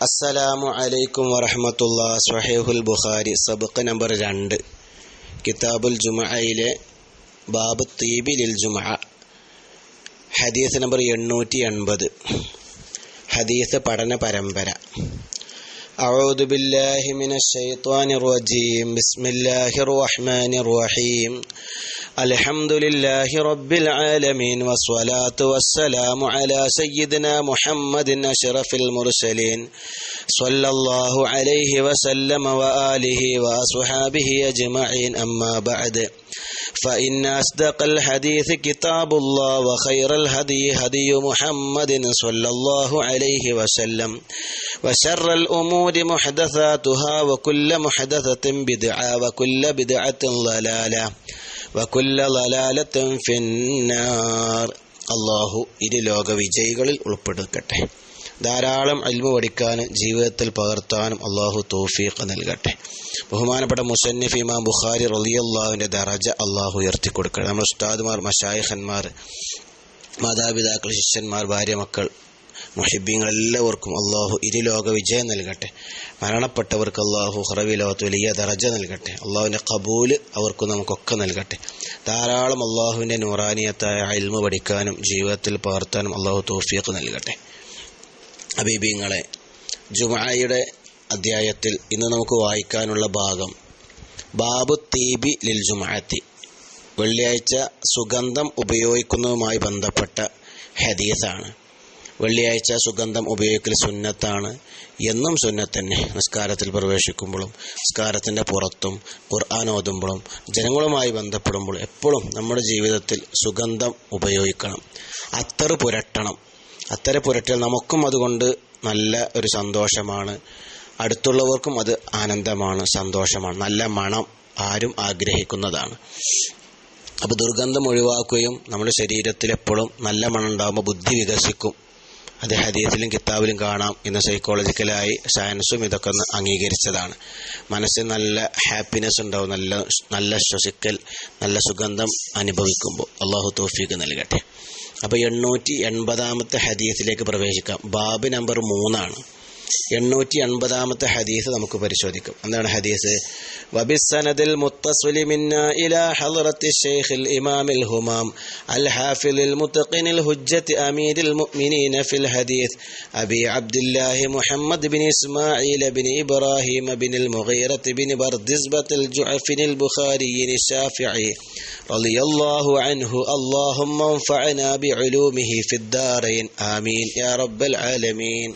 അസ്സലാമു അലൈക്കും വറഹമത്തുള്ള സ്വഹേഹുൽ ബുഖാരി സബക്ക് നമ്പർ രണ്ട് കിതാബുൽ ജുമയിലെ ബാബ് തീബി ലിൽ ജുമ ഹദീസ് നമ്പർ എണ്ണൂറ്റി എൺപത് ഹദീസ് പഠന പരമ്പര أعوذ بالله من الشيطان الرجيم بسم الله الرحمن الرحيم الحمد لله رب العالمين والصلاة والسلام على سيدنا محمد أشرف المرسلين. صلى الله عليه وسلم وآله وأصحابه أجمعين أما بعد. فإن أصدق الحديث كتاب الله وخير الهدي هدي محمد صلى الله عليه وسلم. وشر الأمور محدثاتها وكل محدثة بدعة وكل بدعة ضلالة. വകുല്ല ലലാലത്തും ഫിന്നാർ. അള്ളാഹു ഇരു ലോക വിജയികളിൽ ഉൾപ്പെടുക്കട്ടെ. ധാരാളം അൽമ പഠിക്കാനും ജീവിതത്തിൽ പകർത്താനും അള്ളാഹു തോഫീഖ് നൽകട്ടെ. ബഹുമാനപ്പെട്ട മുസന്നിഫ് ഇമാം ബുഖാരി അള്ളാഹുവിന്റെ ദറജ അള്ളാഹു ഉയർത്തിക്കൊടുക്കട്ടെ. നമ്മുടെ ഉസ്താദുമാർ മഷായിഖന്മാർ മാതാപിതാക്കൾ ശിഷ്യന്മാർ ഭാര്യ മക്കൾ മുഹിബീങ്ങൾ എല്ലാവർക്കും അള്ളാഹു ഇരുലോക വിജയം നൽകട്ടെ. മരണപ്പെട്ടവർക്ക് അള്ളാഹു ഹറവി ലോകത്ത് വലിയ ദറജ നൽകട്ടെ. അള്ളാഹുവിന്റെ കബൂൽ അവർക്ക് നമുക്കൊക്കെ നൽകട്ടെ. ധാരാളം അള്ളാഹുവിന്റെ നൂറാനിയത്തായ അൽമ പഠിക്കാനും ജീവിതത്തിൽ പകർത്താനും അള്ളാഹു തോഫിയൊക്കെ നൽകട്ടെ. അബീബീങ്ങളെ ജുമായയുടെ അധ്യായത്തിൽ ഇന്ന് നമുക്ക് വായിക്കാനുള്ള ഭാഗം ബാബു തീബി ലിൽ ജുമാഅത്തി. വെള്ളിയാഴ്ച സുഗന്ധം ഉപയോഗിക്കുന്നതുമായി ബന്ധപ്പെട്ട ഹദീസാണ്. വെള്ളിയാഴ്ച സുഗന്ധം ഉപയോഗിക്കൽ സുന്നത്താണ് എന്നും സുന്നത്ത് തന്നെ. നിസ്കാരത്തിൽ പ്രവേശിക്കുമ്പോഴും നിസ്കാരത്തിന്റെ പുറത്തും ഖുർആൻ ഓതുമ്പോഴും ജനങ്ങളുമായി ബന്ധപ്പെടുമ്പോൾ എപ്പോഴും നമ്മുടെ ജീവിതത്തിൽ സുഗന്ധം ഉപയോഗിക്കണം. അത്തറ് പുരട്ടണം. അത്തര പുരട്ടൽ നമുക്കും അതുകൊണ്ട് നല്ല ഒരു സന്തോഷമാണ്. അടുത്തുള്ളവർക്കും അത് ആനന്ദമാണ് സന്തോഷമാണ്. നല്ല മണം ആരും ആഗ്രഹിക്കുന്നതാണ്. അപ്പോൾ ദുർഗന്ധം ഒഴിവാക്കുകയും നമ്മുടെ ശരീരത്തിൽ എപ്പോഴും നല്ല മണം ഉണ്ടാകുമ്പോൾ ബുദ്ധി വികസിക്കും. അത് ഹദീസിലും കിതാബിലും കാണാം ഇന്ന് സൈക്കോളജിക്കലായി സയൻസും ഇതൊക്കെ ഒന്ന് അംഗീകരിച്ചതാണ്. മനസ്സിൽ നല്ല ഹാപ്പിനെസ് ഉണ്ടാവും നല്ല നല്ല ശ്വസിക്കൽ നല്ല സുഗന്ധം അനുഭവിക്കുമ്പോൾ. അള്ളാഹു തോഫീക്ക് നൽകട്ടെ. അപ്പോൾ എണ്ണൂറ്റി എൺപതാമത്തെ ഹദീസിലേക്ക് പ്രവേശിക്കാം. ബാബ് നമ്പർ മൂന്നാണ്. എണ്ണൂറ്റി എൺപതാമത്തെ ഹദീസ് നമുക്ക് പരിശോധിക്കാം എന്താണ് ഹദീസ് وبالسند المتصل منا إلى حضرة الشيخ الإمام الهمام الحافظ المتقن الهجة أمير المؤمنين في الحديث أبي عبد الله محمد بن إسماعيل بن إبراهيم بن المغيرة بن بردزبة الجعفن البخاري الشافعي رضي الله عنه اللهم انفعنا بعلومه في الدارين آمين يا رب العالمين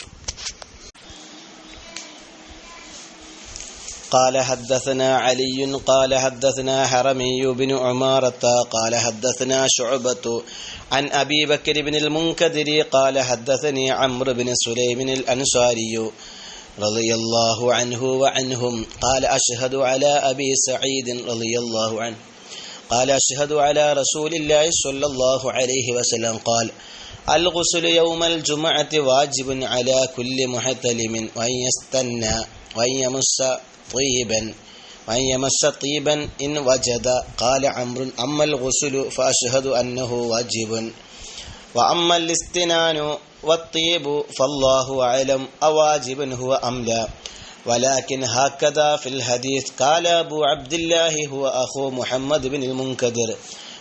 قال حدثنا علي قال حدثنا حرمي بن عمارة قال حدثنا شعبة عن أبي بكر بن المنكدر قال حدثني عمرو بن سليم الأنصاري رضي الله عنه وعنهم قال أشهد على أبي سعيد رضي الله عنه قال أشهد على رسول الله صلى الله عليه وسلم قال الغسل يوم الجمعة واجب على كل محتلم وأن يستنى وأن يمس طيبا. وأن يمس طيبا إن وجد. قال عمرو أما الغسل فأشهد أنه واجب. وأما الاستنان والطيب فالله أعلم أواجب هو أم لا ولكن هكذا في الحديث قال أبو عبد الله هو أخو محمد بن المنكدر.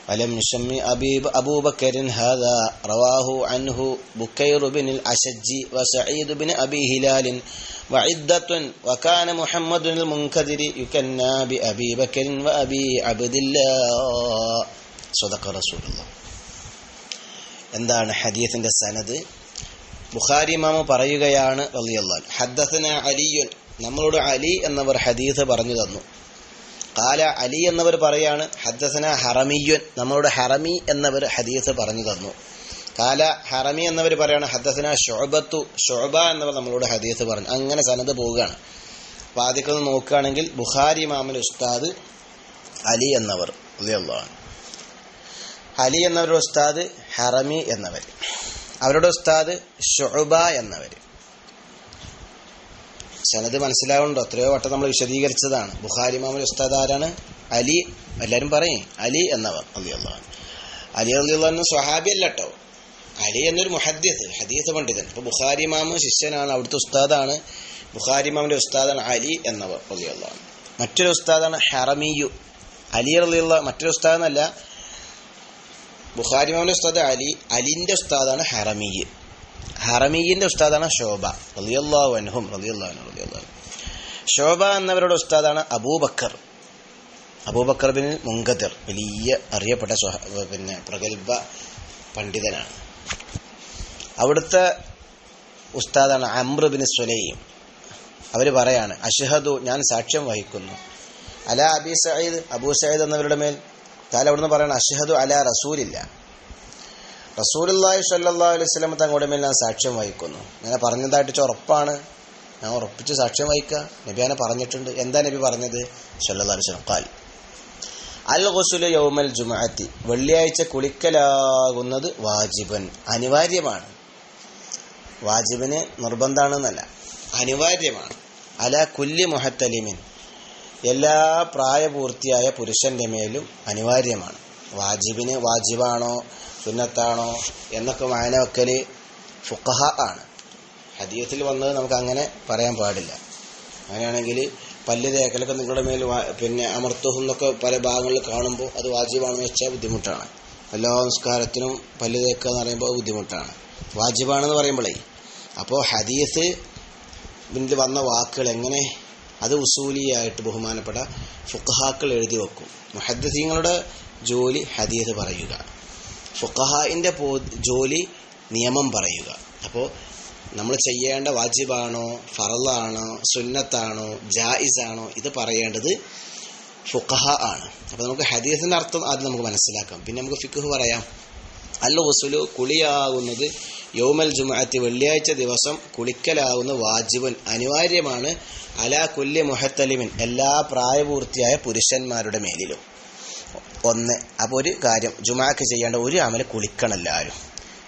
ولم يسمي أبي أبو بكر هذا رواه عنه بكير بن الأشج وسعيد بن أبي هلال وعدة وكان محمد المنكدر يكنى بأبي بكر وأبي عبد الله صدق رسول الله എന്താണ് ഹദീസിന്റെ സനത് ബുഖാരി മാമ പറയുകയാണ് റളിയല്ലാഹു ഹദ്ദസന അലിയുൻ നമ്മളോട് അലി എന്നവർ ഹദീസ് പറഞ്ഞു തന്നു കാല അലി എന്നവർ പറയാണ് ഹദ്ദസന ഹറമിയുൻ നമ്മളോട് ഹറമി എന്നവർ ഹദീസ് പറഞ്ഞു തന്നു. കാല ഹറമി എന്നവർ പറയാണ് ഹദ്ദസന ഷോബത്തു ഷോബ എന്നവർ നമ്മളോട് ഹദീസ് പറഞ്ഞു. അങ്ങനെ സനത് പോവുകയാണ്. അപ്പോൾ ആദ്യമൊക്കെ നോക്കുകയാണെങ്കിൽ ബുഖാരി മാമൽ ഉസ്താദ് അലി എന്നവർ അള്ളാഹ് അലി എന്നവരുടെ ഉസ്താദ് ഹറമി എന്നവർ. അവരുടെ ഉസ്താദ് ഷൊബ എന്നവർ. സനത് മനസ്സിലാവുണ്ടോ എത്രയോ വട്ടം നമ്മൾ വിശദീകരിച്ചതാണ്. ബുഖാരി മാമൽ ഉസ്താദ് ആരാണ്? അലി എല്ലാവരും പറയും. അലി എന്നവർ. അലി അള്ളാഹ് അലി അലി അള്ളഹാൻ സ്വഹാബി അല്ല കേട്ടോ. അലി എന്നൊരു മുഹദ്യത്ത് ഹദീസ് പണ്ഡിതൻ. അപ്പോൾ ബുഖാരി മാമ ശിഷ്യനാണ് അവിടുത്തെ ഉസ്താദാണ്. ബുഖാരി ഇമാമിന്റെ ഉസ്താദാണ് അലി എന്നവർ. അൻഹു. മറ്റൊരു ഉസ്താദാണ് ഹറമിയു. അലി റളിയുള്ള മറ്റൊരു ഉസ്താദ് എന്നല്ല ബുഖാരി ഇമാമിന്റെ ഉസ്താദ് അലി. അലിന്റെ ഉസ്താദാണ് ഹറമിയ്. ഹറമീന്റെ ഉസ്താദാണ് ശോഭ റളിയല്ലാഹു അൻഹും റളിയല്ലാഹു അൻഹു. ശോഭ എന്നവരുടെ ഉസ്താദാണ് അബൂബക്കർ. അബൂബക്കർ ബിൻ മുങ്കദർ വലിയ അറിയപ്പെട്ട പിന്നെ പ്രഗത്ഭ പണ്ഡിതനാണ്. അവിടുത്തെ ഉസ്താദാണ് അമ്ര ബിൻ സുലൈം. അവർ പറയാണ് അഷഹദു ഞാൻ സാക്ഷ്യം വഹിക്കുന്നു. അല അബി സയ്യിദ് അബൂ സയ്യിദ് എന്നവരുടെ മേൽ. താല അവിടുന്ന് പറയണം അഷഹദു അല റസൂലില്ല. സ്വല്ലല്ലാഹു അലൈഹി വസല്ലം തങ്ങളുടെ മേൽ ഞാൻ സാക്ഷ്യം വഹിക്കുന്നു. അങ്ങനെ പറഞ്ഞതായിട്ട് ഉറപ്പാണ്. ഞാൻ ഉറപ്പിച്ച് സാക്ഷ്യം വഹിക്കുക നബിയാനെ പറഞ്ഞിട്ടുണ്ട്. എന്താ നബി പറഞ്ഞത്? സ്വല്ലല്ലാഹു അലൈഹി വസല്ലം അൽ ഗുസ്ലു യൗമൽ ജുമഅത്തി വെള്ളിയാഴ്ച കുളിക്കലാകുന്നത് വാജിബൻ അനിവാര്യമാണ്. വാജിബിന് നിർബന്ധമാണെന്നല്ല അനിവാര്യമാണ്. അല കുല്ലി മുഹത്തലിമിൻ. എല്ലാ പ്രായപൂർത്തിയായ പുരുഷന്റെ മേലും അനിവാര്യമാണ്. വാജിബിന് വാജിബാണോ? സുന്നത്താണോ എന്നൊക്കെ വായന വെക്കൽ ഫുക്കഹ ആണ്. ഹദീയത്തിൽ വന്നത് നമുക്ക് അങ്ങനെ പറയാൻ പാടില്ല. അങ്ങനെയാണെങ്കിൽ പല്ല് തേക്കലൊക്കെ നിങ്ങളുടെ മേൽ പിന്നെ അമർത്തുഹം എന്നൊക്കെ പല ഭാഗങ്ങളിൽ കാണുമ്പോൾ അത് വാജിബാണെന്ന് വെച്ചാൽ ബുദ്ധിമുട്ടാണ്. എല്ലാ നിസ്കാരത്തിനും പല്ല് തേക്കുക എന്ന് പറയുമ്പോൾ ബുദ്ധിമുട്ടാണ്. വാജിബാണെന്ന് പറയുമ്പോഴേ അപ്പോൾ ഹദീസ് ഇതിൽ വന്ന വാക്കുകൾ എങ്ങനെ അത് ഉസൂലിയായിട്ട് ബഹുമാനപ്പെട്ട ഫുഖഹാക്കൾ എഴുതി വെക്കും. മുഹദ്ദീങ്ങളുടെ ജോലി ഹദീസ് പറയുക. ഫുഖഹായിന്റെ പോ ജോലി നിയമം പറയുക. അപ്പോൾ നമ്മൾ ചെയ്യേണ്ട വാജിബാണോ ഫറലാണോ സുന്നത്താണോ ജായിസാണോ ഇത് പറയേണ്ടത് ഫുഖഹ ആണ്. അപ്പോൾ നമുക്ക് ഹദീസിന്റെ അർത്ഥം ആദ്യം നമുക്ക് മനസ്സിലാക്കാം. പിന്നെ നമുക്ക് ഫിഖ്ഹ് പറയാം. അല്ല വസുലു കുളിയാകുന്നത് യൗമൽ ജുമുഅത്തി വെള്ളിയാഴ്ച ദിവസം കുളിക്കലാകുന്ന വാജിബൻ അനിവാര്യമാണ്. അലാ കുല്യ മുഹത്തലിമിൻ എല്ലാ പ്രായപൂർത്തിയായ പുരുഷന്മാരുടെ മേലിലും. ഒന്ന്. അപ്പോൾ ഒരു കാര്യം ജുമാക്ക് ചെയ്യേണ്ട ഒരു അമൽ കുളിക്കണം എല്ലാവരും.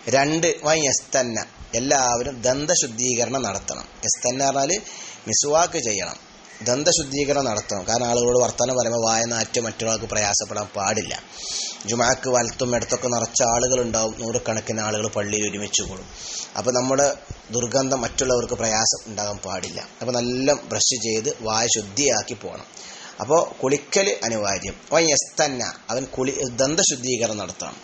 രണ്ട് വൈ എസ്തന്ന. എല്ലാവരും ദന്തശുദ്ധീകരണം നടത്തണം. എസ്തന്ന പറഞ്ഞാൽ മിസ്വാക്ക് ചെയ്യണം. ദന്തശുദ്ധീകരണം നടത്തണം. കാരണം ആളുകളോട് വർത്തമാനം പറയുമ്പോൾ വായനാറ്റ് മറ്റൊരാൾക്ക് പ്രയാസപ്പെടാൻ പാടില്ല. ജുമാക്ക് വലത്തും ഇടത്തൊക്കെ നിറച്ച ആളുകളുണ്ടാവും. നൂറുകണക്കിന് ആളുകൾ പള്ളിയിൽ ഒരുമിച്ച് കൂടും. അപ്പോൾ നമ്മുടെ ദുർഗന്ധം മറ്റുള്ളവർക്ക് പ്രയാസം ഉണ്ടാകാൻ പാടില്ല. അപ്പോൾ നല്ല ബ്രഷ് ചെയ്ത് വായ ശുദ്ധിയാക്കി പോകണം അപ്പോൾ കുളിക്കൽ അനിവാര്യം. വയസ്തന്ന അവൻ കുളി ദന്തശുദ്ധീകരണം നടത്തണം.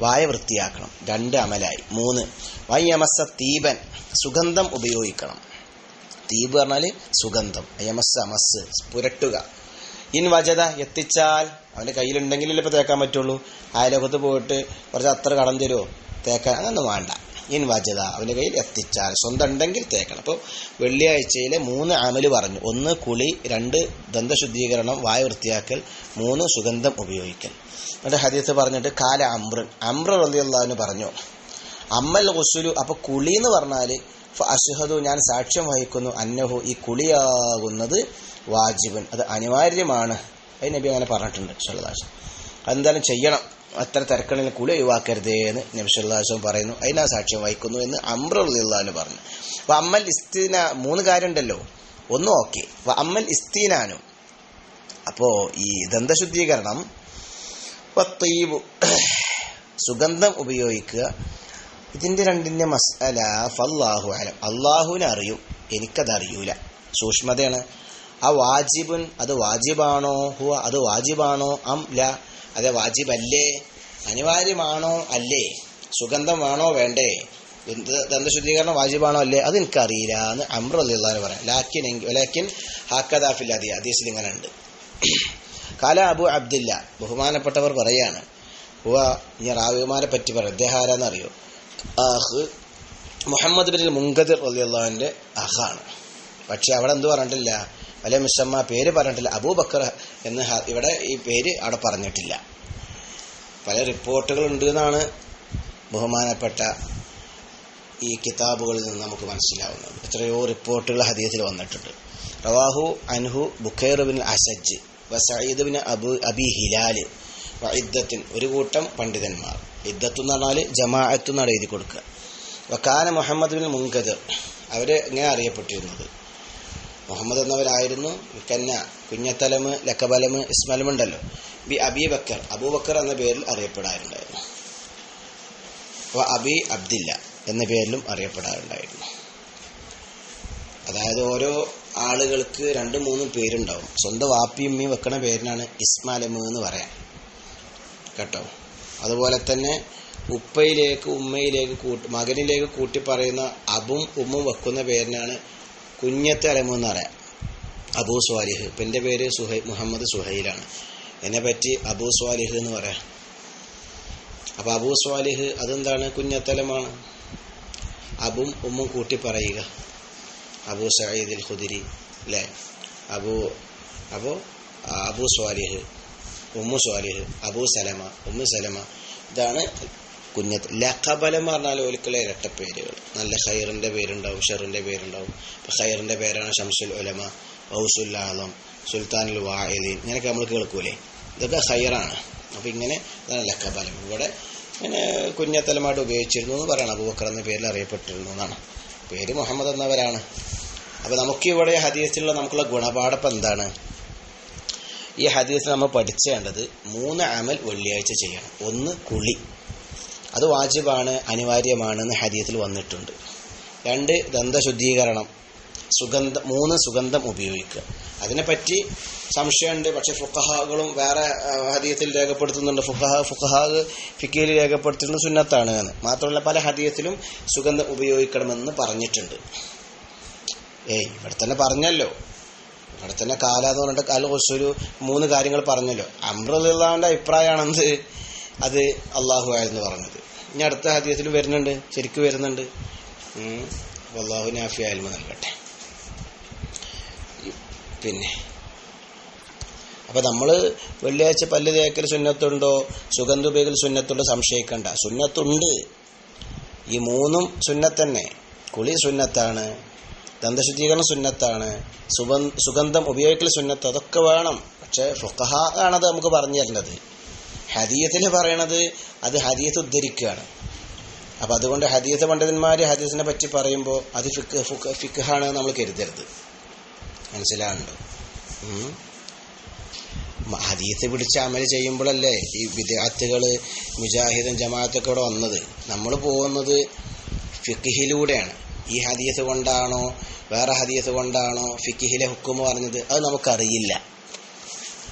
വായ വൃത്തിയാക്കണം. രണ്ട് അമലായി. മൂന്ന്. വയ്യമസ യമസ തീപൻ. സുഗന്ധം ഉപയോഗിക്കണം. തീപ് പറഞ്ഞാൽ സുഗന്ധം. അയമസ് അമസ് പുരട്ടുക. ഇൻ വജത എത്തിച്ചാൽ. അവന്റെ കയ്യിലുണ്ടെങ്കിലല്ലേ ഇപ്പോൾ തേക്കാൻ പറ്റുള്ളൂ. അയലോകത്ത് പോയിട്ട് കുറച്ച് അത്ര കടം തരുമോ തേക്കാൻ അങ്ങനൊന്നും വേണ്ട. ഇൻ വജത അവന്റെ കയ്യിൽ എത്തിച്ചാൽ സ്വന്തം ഉണ്ടെങ്കിൽ തേക്കണം. അപ്പോൾ വെള്ളിയാഴ്ചയിലെ മൂന്ന് അമൽ പറഞ്ഞു. ഒന്ന് കുളി രണ്ട് ദന്തശുദ്ധീകരണം വായ വൃത്തിയാക്കൽ മൂന്ന് സുഗന്ധം ഉപയോഗിക്കൽ. എന്നിട്ട് ഹദീസ് പറഞ്ഞിട്ട് കാല അമ്രൻ. അമ്ര റളിയല്ലാഹു പറഞ്ഞു അമ്മൽ ഗുസുലു അപ്പോൾ കുളി എന്ന് പറഞ്ഞാൽ അസുഹദു ഞാൻ സാക്ഷ്യം വഹിക്കുന്നു അന്നഹു ഈ കുളിയാകുന്നത് വാജിബൻ. അത് അനിവാര്യമാണ്. അത് നബി അങ്ങനെ പറഞ്ഞിട്ടുണ്ട് സല്ലാസ് അതെന്തായാലും ചെയ്യണം. അത്ര തരക്കണിൽ കുളി ഒഴിവാക്കരുത് എന്ന് നബി സല്ലാസ്വം പറയുന്നു. അതിനാ സാക്ഷ്യം വഹിക്കുന്നു എന്ന് അമ്രുള്ളു പറഞ്ഞു. അപ്പൊ അമ്മൽ ഇസ്തീന മൂന്ന് കാര്യമുണ്ടല്ലോ. ഒന്നും ഓക്കെ. അപ്പൊ അമ്മൽ ഇസ്തീനാനും. അപ്പോ ഈ ദന്തശുദ്ധീകരണം സുഗന്ധം ഉപയോഗിക്കുക. ഇതിന്റെ രണ്ടിന്റെ മസാല ഫല്ലാഹു അലം. അള്ളാഹുവിനെ അറിയും. എനിക്കതറിയൂല. സൂക്ഷ്മതയാണ്. ആ വാജിബുൻ അത് വാജിബാണോ? ഹുവ അത് വാജിബാണോ? അം ല. അതെ വാജിബല്ലേ? അനിവാര്യമാണോ അല്ലേ? സുഗന്ധം വേണോ വേണ്ടേ? ദന്ത- ദന്തശുദ്ധീകരണം വാജിബാണോ അല്ലേ? അത് എനിക്കറിയില്ല എന്ന് അമ്ര അള്ളാഹ് പറയാം. ലാക്കിൻ ലാക്കിൻ ഹാക്കദാഫിൽ അതി അതീസിൽ ഇങ്ങനെ ഉണ്ട് കാല അബു അബ്ദില്ല ബഹുമാനപ്പെട്ടവർ പറയാണ്. ഈ റാവിമാരെ പറ്റി പറയാം. അദ്ദേഹം ആരാന്നറിയോ ആഹ് മുഹമ്മദ് ബിൻ മുങ്കദിർ റളിയല്ലാഹുവിന്റെ അഹാണ് പക്ഷെ അവിടെ എന്ത് പറഞ്ഞിട്ടില്ല? വലിയ മിസ്സമ്മ പേര് പറഞ്ഞിട്ടില്ല. അബൂബക്കർ എന്ന് ഇവിടെ ഈ പേര് അവിടെ പറഞ്ഞിട്ടില്ല. പല റിപ്പോർട്ടുകൾ ഉണ്ട് എന്നാണ് ബഹുമാനപ്പെട്ട ഈ കിതാബുകളിൽ നിന്ന് നമുക്ക് മനസ്സിലാവുന്നത്. എത്രയോ റിപ്പോർട്ടുകൾ ഹദീസിൽ വന്നിട്ടുണ്ട്. റവാഹു അൻഹു Bukair bin അസജ് വസീദ് bin Abu Abi Hilal ഇദ്ദത്തിൻ. ഒരു കൂട്ടം പണ്ഡിതന്മാർ. ഇദ്ദത്ത് എന്ന് പറഞ്ഞാൽ ജമാഅത്ത് എന്നാണ് എഴുതി കൊടുക്കുക. വക്കാന മുഹമ്മദ് ബിൻ മുങ്കദർ അവർ ഇങ്ങനെ അറിയപ്പെട്ടിരുന്നത്? മുഹമ്മദ് എന്നവരായിരുന്നു കന്ന കുഞ്ഞത്തലമ് ലക്കബലമ് ഇസ്മലം ഉണ്ടല്ലോ. ബി അബി ബക്കർ അബൂബക്കർ എന്ന പേരിൽ അറിയപ്പെടാറുണ്ടായിരുന്നു. അബി അബ്ദില്ല എന്ന പേരിലും അറിയപ്പെടാറുണ്ടായിരുന്നു. അതായത് ഓരോ ആളുകൾക്ക് രണ്ടും മൂന്നും പേരുണ്ടാവും. സ്വന്തം വാപ്പിയും ഉമ്മയും വെക്കണ പേരിനാണ് ഇസ്മാലമ എന്ന് പറയാം. കേട്ടോ? അതുപോലെ തന്നെ ഉപ്പയിലേക്ക് ഉമ്മയിലേക്ക് കൂട്ടി മകനിലേക്ക് കൂട്ടി പറയുന്ന അബും ഉമ്മും വെക്കുന്ന പേരിനാണ് കുഞ്ഞത്ത് അലമു എന്ന് പറയാം അബൂ സ്വാലിഹ്. ഇപ്പം എന്റെ പേര് സുഹൈ മുഹമ്മദ് സുഹൈലാണ്. എന്നെ പറ്റി അബൂ സ്വാലിഹ് എന്ന് പറയാം. അപ്പോൾ അബൂ സ്വാലിഹ് അതെന്താണ്? കുഞ്ഞത്തലമാണ്. അബും ഉമ്മും കൂട്ടി പറയുക. അബൂ സയ്യിദ് ഖുദിരി അല്ലേ അബൂ അബൂ അബൂ സ്വാലിഹ് ഉമ്മു സ്വാലിഹ് അബൂ സലമ ഉമ്മു സലമ. ഇതാണ് കുഞ്ഞത്ത്. ലഖബലം എന്ന് പറഞ്ഞാൽ ഇരട്ട പേരുകൾ നല്ല ഖൈറിന്റെ പേരുണ്ടാവും ഷെറിന്റെ പേരുണ്ടാവും. ഇപ്പം ഖൈറിന്റെ പേരാണ് ഷംസുൽ ഉലമ ഔസുൽ ആലം സുൽത്താനുൽ വാഹിദീൻ ഇങ്ങനെയൊക്കെ നമ്മൾ കേൾക്കൂലേ? ഇതൊക്കെ ഖൈറാണ്. അപ്പോൾ ഇങ്ങനെ ഇതാണ് ലഖബലം ഇവിടെ ഇങ്ങനെ കുഞ്ഞത്തലമായിട്ട് ഉപയോഗിച്ചിരുന്നു എന്ന് പറയണം. അബൂബക്കർ എന്ന പേരിൽ അറിയപ്പെട്ടിരുന്നു എന്നാണ്. പേര് മുഹമ്മദ് എന്നവരാണ്. അപ്പോൾ നമുക്ക് ഇവിടെ ഹദീസിലുള്ള നമുക്കുള്ള ഗുണപാഠപ്പം എന്താണ്? ഈ ഹദീസ് നമ്മൾ പഠിച്ചേണ്ടത് മൂന്ന് അമൽ വെള്ളിയാഴ്ച ചെയ്യണം. ഒന്ന് കുളി. അത് വാജിബാണ് അനിവാര്യമാണ് എന്ന് ഹരിയത്തിൽ വന്നിട്ടുണ്ട്. രണ്ട് ദന്തശുദ്ധീകരണം സുഗന്ധം മൂന്ന് സുഗന്ധം ഉപയോഗിക്കുക. അതിനെപ്പറ്റി സംശയമുണ്ട്. പക്ഷെ ഫുക്കഹകളും വേറെ ഹദീയത്തിൽ രേഖപ്പെടുത്തുന്നുണ്ട്. ഫുക്കഹ ഫുക്കഹാഗ് ഫിക്കയിൽ രേഖപ്പെടുത്തുന്നത് സുന്നത്താണ് എന്ന്. മാത്രമല്ല പല ഹദീയത്തിലും സുഗന്ധം ഉപയോഗിക്കണമെന്ന് പറഞ്ഞിട്ടുണ്ട്. ഏയ് ഇവിടെ തന്നെ പറഞ്ഞല്ലോ. ഇവിടെ തന്നെ കാലാന്ന് പറഞ്ഞിട്ട് കാല കുറച്ചൊരു മൂന്ന് കാര്യങ്ങൾ പറഞ്ഞല്ലോ. അമ്രുള്ളാന്റെ അഭിപ്രായമാണെന്ത്? അത് അള്ളാഹു ആയിരുന്നു പറഞ്ഞത്. ഇനി അടുത്ത ഹദീസിൽ വരുന്നുണ്ട്. ശരിക്കും വരുന്നുണ്ട്. അള്ളാഹു നാഫി ആൽമ നൽകട്ടെ. പിന്നെ. അപ്പൊ നമ്മൾ വെള്ളിയാഴ്ച പല്ല് തേക്കൽ സുന്നത്തുണ്ടോ? സുഗന്ധ ഉപയോഗൽ സുന്നത്തുണ്ടോ? സംശയിക്കണ്ട. സുന്നത്തുണ്ട്. ഈ മൂന്നും സുന്നത്തന്നെ കുളി സുന്നത്താണ്. ദന്തശുദ്ധീകരണം സുന്നത്താണ്. സുഗന്ധം ഉപയോഗിക്കൽ സുന്നത്ത് അതൊക്കെ വേണം. പക്ഷെ ഫുക്കഹ ആണത് നമുക്ക് പറഞ്ഞു തരേണ്ടത് ഹദീയത്തിൽ പറയണത് അത് ഹദീയത്ത് ഉദ്ധരിക്കുകയാണ്. അപ്പം അതുകൊണ്ട് ഹദീയത്ത് പണ്ഡിതന്മാർ ഹദീസിനെ പറ്റി പറയുമ്പോൾ അത് ഫിക്ക് ഫുക്ക് ഫിക്കാണ് നമ്മൾ കരുതരുത്. മനസ്സിലാകുന്നുണ്ട് ഹദീസ് ഹദീത്ത് പിടിച്ച് അമൽ ചെയ്യുമ്പോഴല്ലേ ഈ വിദ്യാർത്ഥികൾ മുജാഹിദും ജമാഅത്തൊക്കെ ഇവിടെ വന്നത്. നമ്മൾ പോകുന്നത് ഫിക്കിഹിലൂടെയാണ് ഈ ഹദീത്ത് കൊണ്ടാണോ വേറെ ഹദീത്ത് കൊണ്ടാണോ ഫിക്കിഹിലെ ഹുക്കുമ് പറഞ്ഞത്? അത് നമുക്കറിയില്ല.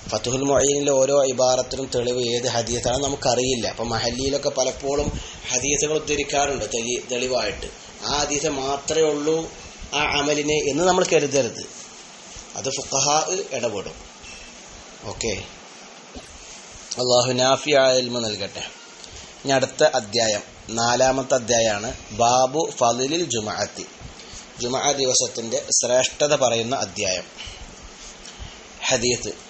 ഫത്തുഹുൽ മൊയ്നിലെ ഓരോ ഇബാറത്തിനും തെളിവ് ഏത് ഹദീസാണ് നമുക്കറിയില്ല. അപ്പം മഹല്ലിയിലൊക്കെ പലപ്പോഴും ഹദീസുകൾ ഉദ്ധരിക്കാറുണ്ട് തെളി തെളിവായിട്ട്. ആ ഹദീസ് മാത്രമേ ഉള്ളൂ ആ അമലിനെ എന്ന് നമ്മൾ കരുതരുത്. അത് ഫുഖഹ ഇടപെടും. ഓക്കെ? അള്ളാഹു നാഫിയായ ഇൽമ നൽകട്ടെ. ഇനി അടുത്ത അധ്യായം നാലാമത്തെ അധ്യായമാണ് ബാബു ഫലിൽ ജുമാഅത്തി. ജുമാ ദിവസത്തിന്റെ ശ്രേഷ്ഠത പറയുന്ന അധ്യായം. ഹദീത്ത്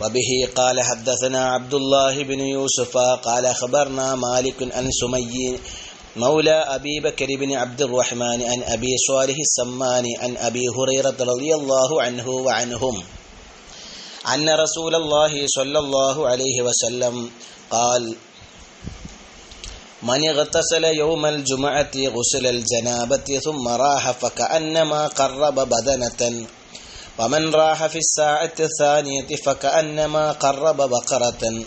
وبه قال حدثنا عبد الله بن يوسف قال أخبرنا مالك عن سمي مولى أبي بكر بن عبد الرحمن عن أبي صالح السمان عن أبي هريرة رضي الله عنه وعنهم. أن رسول الله صلى الله عليه وسلم قال من اغتسل يوم الجمعة غسل الجنابة ثم راح فكأنما قرب بدنة ومن راح في الساعة الثانية فكأنما قرب بقرة.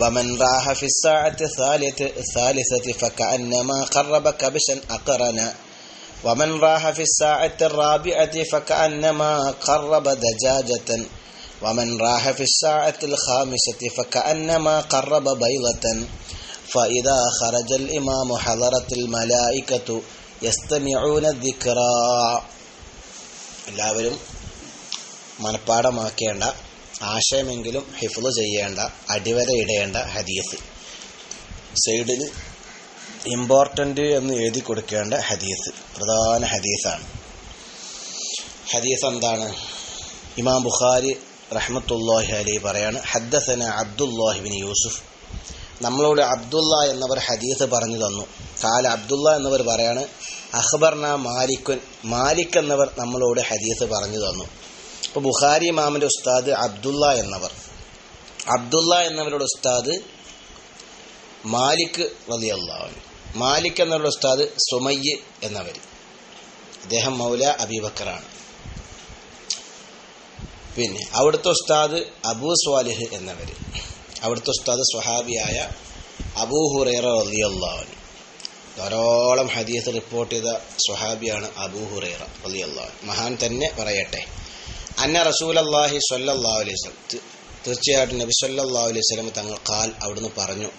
ومن راح في الساعة الثالثة فكأنما قرب كبشا أقرنا ومن راح في الساعة الرابعة فكأنما قرب دجاجة. ومن راح في الساعة الخامسة فكأنما قرب بيضة. فإذا خرج الإمام حضرت الملائكة യസ്തമിഊന ദിക്റ. എല്ലാവരും മനഃപ്പാടമാക്കേണ്ട ആശയമെങ്കിലും ഹിഫ്ള് ചെയ്യേണ്ട അടിവര ഇടേണ്ട ഹദീസ്. സൈഡിൽ ഇമ്പോർട്ടന്റ് എന്ന് എഴുതി കൊടുക്കേണ്ട ഹദീസ് പ്രധാന ഹദീസാണ്. ഹദീസ് എന്താണ് ഇമാം ബുഖാരി റഹ്മത്തുല്ലാഹി അലി പറയാണ് ഹദ്ദസന അബ്ദുല്ലാഹിബിൻ യൂസുഫ്. നമ്മളോട് അബ്ദുള്ള എന്നവർ ഹദീസ് പറഞ്ഞു തന്നു. കാല അബ്ദുള്ള എന്നവർ പറയാണ് അഖ്ബർന മാലിക്കുൻ മാലിക് എന്നവർ നമ്മളോട് ഹദീസ് പറഞ്ഞു തന്നു. ഇപ്പോൾ ബുഖാരി ഇമാമിന്റെ ഉസ്താദ് അബ്ദുള്ള എന്നവർ. അബ്ദുള്ള എന്നവരുടെ ഉസ്താദ് മാലിക് റളിയല്ലാഹു മാലിക് എന്നവരുടെ ഉസ്താദ് സുമയ്യ് എന്നവർ അദ്ദേഹം മൗല അബീബക്കറാണ് പിന്നെ അവിടുത്തെ ഉസ്താദ് അബൂ സ്വാലിഹ് എന്നവർ അവിടുത്തെ ഉസ്താദ് സ്വഹാബിയായ അബൂഹുറേറ റളിയല്ലാഹു ധാരാളം ഹദീസ് റിപ്പോർട്ട് ചെയ്ത സ്വഹാബിയാണ് അബൂഹുറേറ റലിയല്ലാവൻ മഹാൻ തന്നെ പറയട്ടെ. അന്ന റസൂലല്ലാഹി അള്ളാഹി അലൈഹി വസല്ലം. തീർച്ചയായിട്ടും നബി സല്ലല്ലാഹു അലൈഹി വസല്ലം തങ്ങൾ കാൽ അവിടുന്ന് പറഞ്ഞു.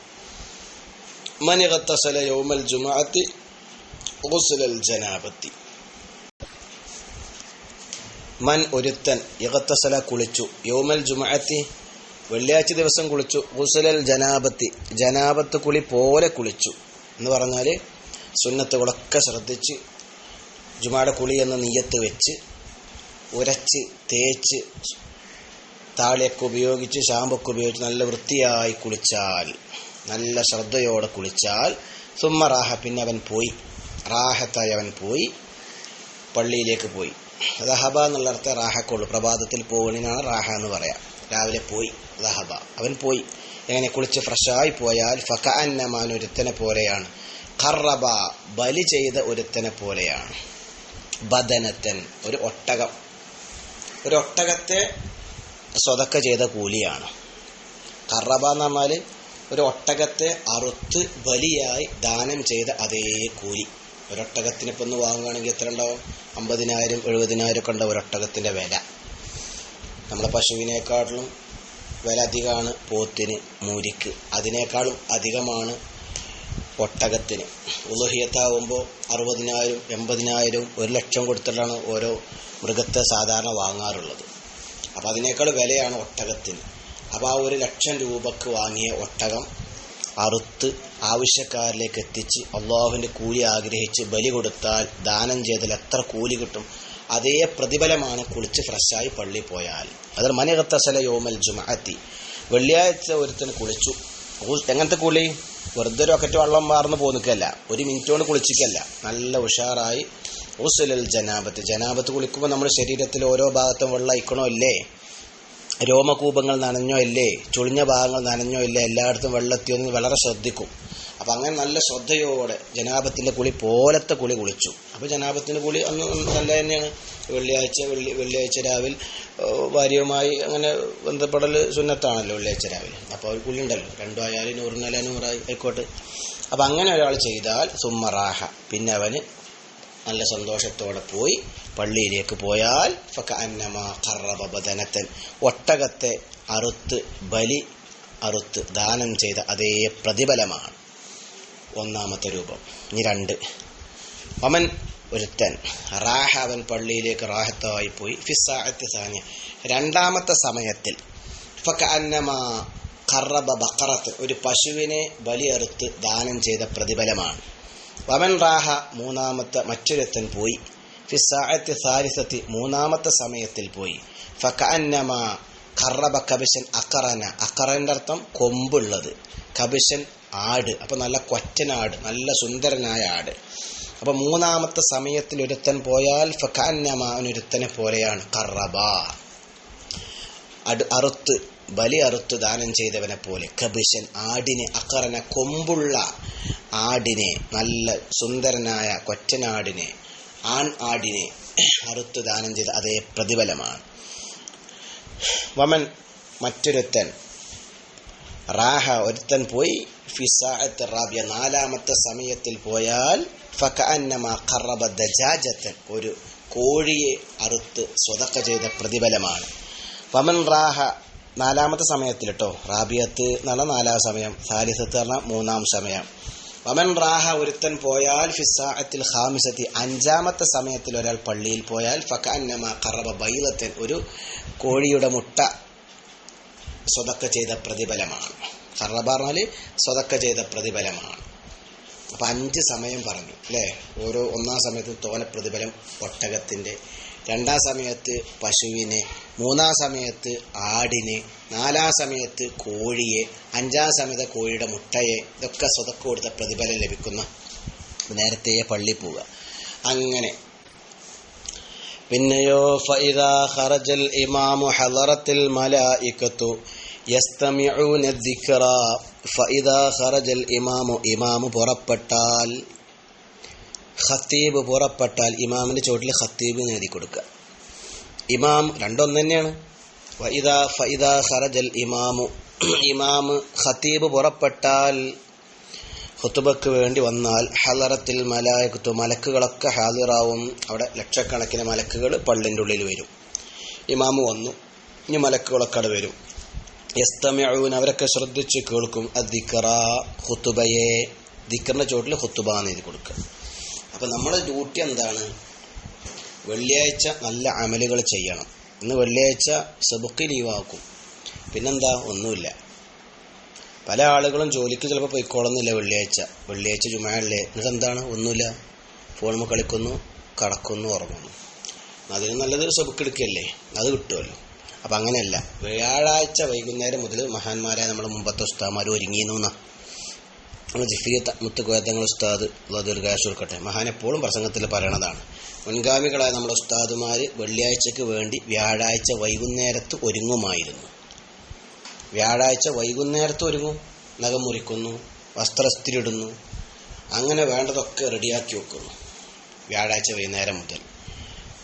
യൗമൽ ജുമുഅത്തി ജനാബത്തി. മൻ ഒരുത്തൻ ഇഗത്തസല കുളിച്ചു. യൗമൽ ജുമഅത്തി വെള്ളിയാഴ്ച ദിവസം കുളിച്ചു. ഗുസലൽ ജനാപത്തി ജനാപത്ത് കുളി പോലെ കുളിച്ചു എന്ന് പറഞ്ഞാൽ സുന്നത്തുകളൊക്കെ ശ്രദ്ധിച്ച് ജുമാടെ കുളി എന്ന നീയത്ത് വെച്ച് ഉരച്ച് തേച്ച് താളിയൊക്കെ ഉപയോഗിച്ച് ഷാമ്പൊക്കെ ഉപയോഗിച്ച് നല്ല വൃത്തിയായി കുളിച്ചാൽ നല്ല ശ്രദ്ധയോടെ കുളിച്ചാൽ സുമ്മ റാഹ. പിന്നെ അവൻ പോയി. റാഹത്തായി അവൻ പോയി. പള്ളിയിലേക്ക് പോയി. റഹബ എന്നുള്ള അർത്ഥം റാഹക്കുള്ളൂ. പ്രഭാതത്തിൽ പോകുന്നതിനാണ് റാഹ എന്ന് പറയാം. രാവിലെ പോയി ദഹബ അവൻ പോയി. എങ്ങനെ കുളിച്ച് ഫ്രഷായി പോയാൽ ഫക അന്നമാൻ ഒരുത്തനെ പോലെയാണ്. ഖറബ ബലി ചെയ്ത ഒരുത്തനെ പോലെയാണ്. ബദനത്തൻ ഒരു ഒട്ടകം. ഒരു ഒട്ടകത്തെ സ്വതക്ക ചെയ്ത കൂലിയാണ്. കറബ എന്ന് പറഞ്ഞാൽ ഒരു ഒട്ടകത്തെ അറുത്ത് ബലിയായി ദാനം ചെയ്ത അതേ കൂലി. ഒരൊട്ടകത്തിന് ഇപ്പം ഒന്ന് വാങ്ങുകയാണെങ്കിൽ എത്ര ഉണ്ടാവും അമ്പതിനായിരം എഴുപതിനായിരം ഒക്കെ ഉണ്ടാവും ഒരൊട്ടകത്തിന്റെ വില. നമ്മളെ പശുവിനേക്കാട്ടിലും വില അധികമാണ് പോത്തിന് മൂരിക്ക്. അതിനേക്കാളും അധികമാണ് ഒട്ടകത്തിന്. ഉലഹിയത്താവുമ്പോൾ അറുപതിനായിരം എൺപതിനായിരം ഒരു ലക്ഷം കൊടുത്തിട്ടാണ് ഓരോ മൃഗത്തെ സാധാരണ വാങ്ങാറുള്ളത്. അപ്പോൾ അതിനേക്കാൾ വിലയാണ് ഒട്ടകത്തിന്. അപ്പോൾ ആ ഒരു ലക്ഷം രൂപക്ക് വാങ്ങിയ ഒട്ടകം അറുത്ത് ആവശ്യക്കാരിലേക്ക് എത്തിച്ച് അള്ളാഹുവിന്റെ കൂലി ആഗ്രഹിച്ച് ബലി കൊടുത്താൽ ദാനം ചെയ്താൽ എത്ര കൂലി കിട്ടും? അതേ പ്രതിഫലമാണ് കുളിച്ച് ഫ്രഷായി പള്ളി പോയാൽ. അതിൽ മനികത്തസല യോമൽ ജുമാഅത്തി വെള്ളിയാഴ്ച ഒരുത്തൻ കുളിച്ചു. എങ്ങനത്തെ കുളി? വെറുതെ റോക്കറ്റ് വെള്ളം മാർന്നു പോന്നിക്കല്ല ഒരു മിനിറ്റ് കൊണ്ട് കുളിച്ചിക്കല്ല നല്ല ഉഷാറായി. ഊസലൽ ജനാബത്ത്. ജനാബത്ത് കുളിക്കുമ്പോൾ നമ്മുടെ ശരീരത്തിൽ ഓരോ ഭാഗത്തും വെള്ളം അയക്കണോ? ഇല്ലേ? രോമകൂപങ്ങൾ നനഞ്ഞോ ഇല്ലേ? ചുളിഞ്ഞ ഭാഗങ്ങൾ നനഞ്ഞോ ഇല്ലേ? എല്ലായിടത്തും വെള്ളത്തിയോ എന്ന് വളരെ ശ്രദ്ധിക്കും. അപ്പം അങ്ങനെ നല്ല ശ്രദ്ധയോടെ ജനാപത്തിന്റെ കുളി പോലത്തെ കുളി കുളിച്ചു. അപ്പോൾ ജനാപത്തിന്റെ കുളി അന്ന് നല്ല തന്നെയാണ്. വെള്ളിയാഴ്ച വെള്ളി വെള്ളിയാഴ്ച രാവിലെ ഭാര്യയുമായി അങ്ങനെ ബന്ധപ്പെടൽ സുന്നത്താണല്ലോ വെള്ളിയാഴ്ച രാവിലെ അപ്പോൾ ഒരു കുളി ഉണ്ടല്ലോ. രണ്ടും ആയാലും നൂറിനാലും നൂറായി ആയിക്കോട്ടെ. അപ്പം അങ്ങനെ ഒരാൾ ചെയ്താൽ സുമ്മറാഹ. പിന്നെ അവന് നല്ല സന്തോഷത്തോടെ പോയി പള്ളിയിലേക്ക് പോയാൽ ഫക അന്നമാ ഖറബ ബദനത്തൻ. ഒട്ടകത്തെ അറുത്ത് ബലി അറുത്ത് ദാനം ചെയ്ത അതേ പ്രതിഫലമാണ്. ഒന്നാമത്തെ രൂപം. ഇനി രണ്ട്. അമൻ ഒരുത്തൻ റാഹ അവൻ പള്ളിയിലേക്ക് റാഹത്തായി പോയി. ഫിസാഅത്ത് സാനിയ. രണ്ടാമത്തെ സമയത്തിൽ ഖറബ ബക്കറത്ത് ഒരു പശുവിനെ ബലിയറുത്ത് ദാനം ചെയ്ത പ്രതിഫലമാണ്. വമൻ റാഹ മൂന്നാമത്തെ മറ്റൊരുത്തൻ പോയി. ഫിസാഅത്ത് മൂന്നാമത്തെ സമയത്തിൽ പോയി. ഫകഅന്നമ ഖറബ കബിഷൻ അക്കറന. അക്കറന്റെ അർത്ഥം കൊമ്പുള്ളത്. കബിഷൻ ആട്. അപ്പൊ നല്ല കൊറ്റനാട് നല്ല സുന്ദരനായ ആട്. അപ്പൊ മൂന്നാമത്തെ സമയത്തിൽ ഒരുത്തൻ പോയാൽ ഫകഅന്നമ ഒരുത്തനെ പോലെയാണ് കറബ. അടു അറുത്ത് ബലി അറുത്തു ദാനം ചെയ്തവനെ പോലെ കബിഷൻ ആടിനെ അക്കറന കൊമ്പുള്ള ആടിനെ നല്ല സുന്ദരനായ കൊറ്റനാടിനെ ആൺ ആടിനെ അറുത്തു ദാനം ചെയ്ത അതേ പ്രതിഫലമാണ്. വമൻ മറ്റൊരുത്തൻ റാഹ ഒരുത്തൻ പോയി ഫിസാഅത്ത് റാബിയ നാലാമത്തെ സമയത്തിൽ പോയാൽ ദജാജത്തൻ ഒരു കോഴിയെ അറുത്ത് സ്വതക്ക ചെയ്ത പ്രതിഫലമാണ്. വമൻ റാഹ നാലാമത്തെ സമയത്തിൽ കേട്ടോ റാബിയത്ത് എന്ന് നാലാം സമയം. സാലിസത്ത് പറഞ്ഞാൽ മൂന്നാം സമയം. വമൻ റാഹ ഒരുത്തൻ പോയാൽ ഫിസാഅത്തിൽ ഹാമിസത്തി അഞ്ചാമത്തെ സമയത്തിൽ ഒരാൾ പള്ളിയിൽ പോയാൽ ഫക്കാന്നമ കറബ ബൈലത്തൻ ഒരു കോഴിയുടെ മുട്ട സ്വതക്ക ചെയ്ത പ്രതിഫലമാണ്. കറബ പറഞ്ഞാൽ സ്വതക്ക ചെയ്ത പ്രതിഫലമാണ്. അപ്പം അഞ്ച് സമയം പറഞ്ഞു. അല്ലേ ഓരോ ഒന്നാം സമയത്ത് തോന പ്രതിഫലം ഒട്ടകത്തിന്റെ രണ്ടാം സമയത്ത് പശുവിനെ മൂന്നാം സമയത്ത് ആടിന് നാലാം സമയത്ത് കോഴിയെ അഞ്ചാം സമയത്ത് കോഴിയുടെ മുട്ടയെ ഇതൊക്കെ സ്വതക്ക് കൊടുത്ത പ്രതിഫലം ലഭിക്കുന്ന. നേരത്തെ പള്ളി പോവുക. അങ്ങനെ. പിന്നെയോ ഫൈദ ഖറജൽ ഇമാമു ഹളറത്തിൽ മലായിക്കത്തു യസ്തമിഊന ദിക്റ ഫൈദ ഖറജൽ ഇമാമു ഇമാമു പുറപ്പെട്ടാൽ ഖത്തീബ് പുറപ്പെട്ടാൽ ഇമാമിന്റെ ചോട്ടിൽ ഖത്തീബ് നേടി കൊടുക്കുക. ഇമാം രണ്ടൊന്നു തന്നെയാണ്. ഖറജൽ ഇമാമു. ഇമാമ് ഖത്തീബ് പുറപ്പെട്ടാൽ ഹുത്തുബക്ക് വേണ്ടി വന്നാൽ ഹലറത്തിൽ മലായക്കുത്തു മലക്കുകളൊക്കെ ഹാദിറാവും അവിടെ ലക്ഷക്കണക്കിന് മലക്കുകൾ പള്ളിന്റെ ഉള്ളിൽ വരും. ഇമാമ് വന്നു. ഇനി മലക്കുകളൊക്കെ അവിടെ വരും. യസ്തമിഊൻ അവരൊക്കെ ശ്രദ്ധിച്ച് കേൾക്കും. അദിക്കറ ഹുത്തുബയെ ദിക്കറിന്റെ ചോട്ടിൽ ഹുത്തുബ എന്ന് എഴുതി കൊടുക്കുക. അപ്പം നമ്മുടെ ഡ്യൂട്ടി എന്താണ്? വെള്ളിയാഴ്ച നല്ല അമലുകൾ ചെയ്യണം. ഇന്ന് വെള്ളിയാഴ്ച സെബുക്ക് ലീവാക്കും. പിന്നെന്താ? ഒന്നുമില്ല. പല ആളുകളും ജോലിക്ക് ചിലപ്പോൾ പോയിക്കോളുന്നില്ല വെള്ളിയാഴ്ച. വെള്ളിയാഴ്ച ചുമയല്ലേ എന്നിട്ട് എന്താണ്? ഒന്നുമില്ല. ഫോൺ കളിക്കുന്നു കടക്കുന്നു ഉറങ്ങുന്നു. അതിന് നല്ലതൊരു സെബുക്ക് എടുക്കുകയല്ലേ അത് കിട്ടുമല്ലോ. അപ്പം അങ്ങനെയല്ല. വ്യാഴാഴ്ച വൈകുന്നേരം മുതൽ മഹാന്മാരായ നമ്മുടെ മുമ്പത്തെ ഉസ്താമാർ ഒരുങ്ങിയെന്നു എന്നാ നമ്മൾ ജിഫിയ മുത്തുകോയത്തങ്ങൾ ഉസ്താദ് ദീർഘാശു കൊടുക്കട്ടെ മഹാൻ എപ്പോഴും പ്രസംഗത്തിൽ പറയണതാണ്. മുൻഗാമികളായ നമ്മുടെ ഉസ്താദുമാർ വെള്ളിയാഴ്ചക്ക് വേണ്ടി വ്യാഴാഴ്ച വൈകുന്നേരത്ത് ഒരുങ്ങുമായിരുന്നു. വ്യാഴാഴ്ച വൈകുന്നേരത്ത് ഒരുങ്ങും. നഖം മുറിക്കുന്നു വസ്ത്രസ്ഥിരി ഇടുന്നു അങ്ങനെ വേണ്ടതൊക്കെ റെഡിയാക്കി വെക്കുന്നു. വ്യാഴാഴ്ച വൈകുന്നേരം മുതൽ.